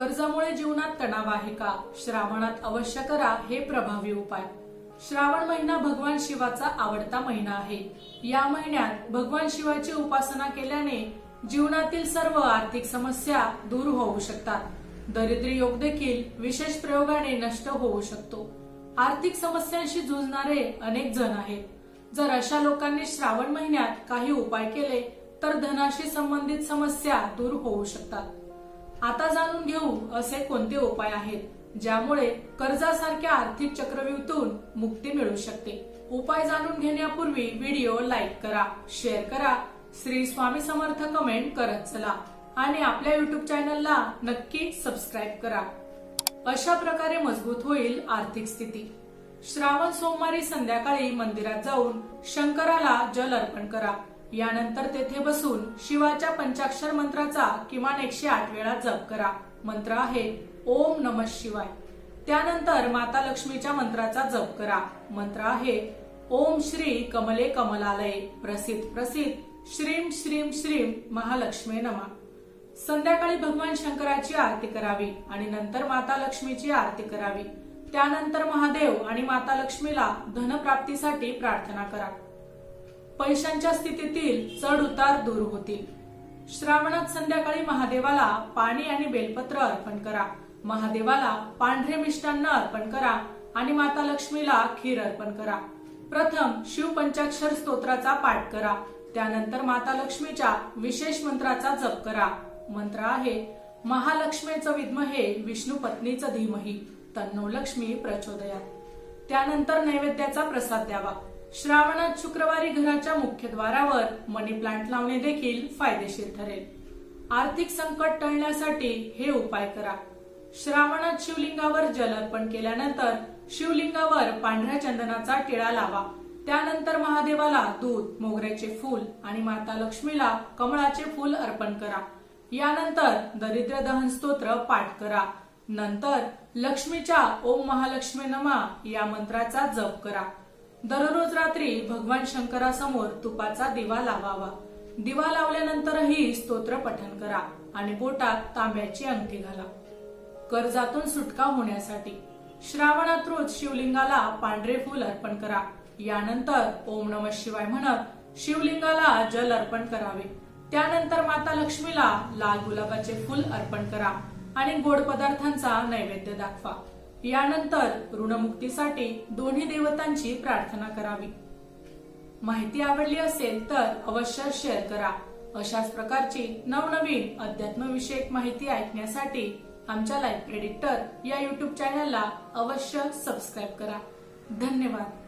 कर्जामुळे जीवनात तणाव आहे का? श्रावणात अवश्य करा हे प्रभावी उपाय. श्रावण महिना भगवान शिवाचा आवडता महिना आहे. या महिन्यात भगवान शिवाची उपासना केल्याने जीवनातील सर्व आर्थिक समस्या दूर होऊ शकतात. दरिद्री योग देखील विशेष प्रयोगाने नष्ट होऊ शकतो. आर्थिक समस्यांशी झुंजणारे अनेक जण आहेत. जर अशा लोकांनी श्रावण महिन्यात काही उपाय केले तर धनाशी संबंधित समस्या दूर होऊ शकतात. आता जाणून घेऊ असे कोणते उपाय आहेत ज्यामुळे कर्जासारख्या आर्थिक चक्रव्यूहतून मुक्ती मिळू शकते. उपाय जाणून घेण्यापूर्वी व्हिडिओ लाईक करा शेअर करा. श्री स्वामी समर्थ कमेंट करत चला. आणि आपल्या युट्यूब चॅनलला नक्की सबस्क्राईब करा. अशा प्रकारे मजबूत होईल आर्थिक स्थिती. श्रावण सोमवारी संध्याकाळी मंदिरात जाऊन शंकराला जल अर्पण करा. यानंतर तेथे बसून शिवाच्या पंचाक्षर मंत्राचा किमान एकशे आठ वेळा जप करा. मंत्र आहे ओम नम शिवाय. त्यानंतर माता लक्ष्मीच्या मंत्राचा जप करा. मंत्र आहे ओम श्री कमले कमलालय. प्रसिद्ध प्रसिद्ध. श्रीम श्रीम श्रीम महालक्ष्मी नमा. संध्याकाळी भगवान शंकराची आरती करावी आणि नंतर माता लक्ष्मीची आरती करावी. त्यानंतर महादेव आणि माता लक्ष्मीला धनप्राप्तीसाठी प्रार्थना करा. पैशांच्या स्थितीतील चढ उतार दूर होतील. श्रावणात संध्याकाळी महादेवाला पाणी आणि बेलपत्र अर्पण करा. महादेवाला पांढरे मिष्टान्न अर्पण करा आणि माता लक्ष्मीला खीर अर्पण करा. प्रथम शिव पंचाक्षर स्तोत्राचा पाठ करा. त्यानंतर माता लक्ष्मीच्या विशेष मंत्राचा जप करा. मंत्र आहे महालक्ष्मीचं विद्महे विष्णू पत्नीचं धीमही. तन्नो लक्ष्मी प्रचोदयात. त्यानंतर नैवेद्याचा प्रसाद द्यावा. श्रावणात शुक्रवारी घराच्या मुख्यद्वारावर मनी प्लांट लावणे देखील फायदेशीर ठरेल. आर्थिक संकट टळण्यासाठी हे उपाय करा. श्रावणात शिवलिंगावर जल अर्पण केल्यानंतर शिवलिंगावर पांढऱ्या चंदनाचा टिळा लावा. त्यानंतर महादेवाला दूध मोगऱ्याचे फूल आणि माता लक्ष्मीला कमळाचे फूल अर्पण करा. यानंतर दरिद्र दहन स्तोत्र पाठ करा. नंतर लक्ष्मीच्या ओम महालक्ष्मी नमा या मंत्राचा जप करा. दररोज रात्री भगवान शंकरासमोर तुपाचा दिवा लावावा. दिवा लावल्यानंतरही स्तोत्र पठन करा आणि बोटात तांब्याची अंगठी घाला. कर्जातून सुटका होण्यासाठी श्रावणात रोज शिवलिंगाला पांढरे फूल अर्पण करा. यानंतर ओम नम शिवाय म्हणत शिवलिंगाला जल अर्पण करावे. त्यानंतर माता लक्ष्मीला लाल गुलाबाचे फूल अर्पण करा आणि गोड पदार्थांचा नैवेद्य दाखवा. यानंतर ऋणमुक्तीसाठी दोन्ही देवतांची प्रार्थना करावी. माहिती आवडली असेल तर अवश्य शेअर करा. अशाच प्रकारची नवनवीन अध्यात्मविषयक माहिती ऐकण्यासाठी आमच्या लाईफ प्रेडिक्टर या युट्यूब चॅनलला अवश्य सबस्क्राईब करा. धन्यवाद.